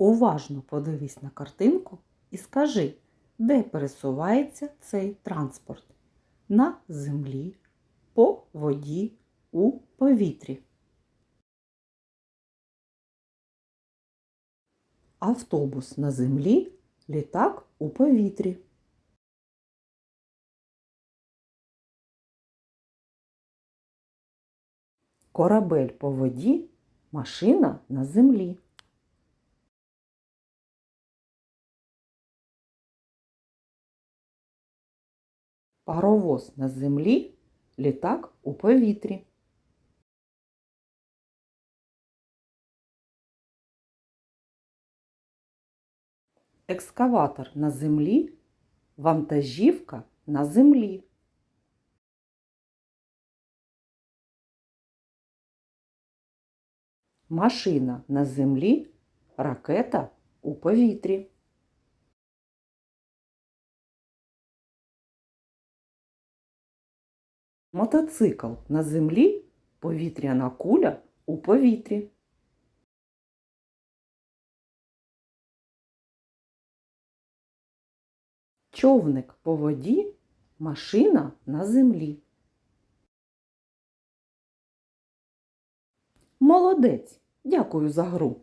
Уважно подивись на картинку і скажи, де пересувається цей транспорт? На землі, по воді, у повітрі. Автобус на землі, літак у повітрі. Корабель по воді, машина на землі. Паровоз на землі, літак у повітрі. Екскаватор на землі, вантажівка на землі. Машина на землі, ракета у повітрі. Мотоцикл на землі, повітряна куля у повітрі. Човник по воді, машина на землі. Молодець! Дякую за гру.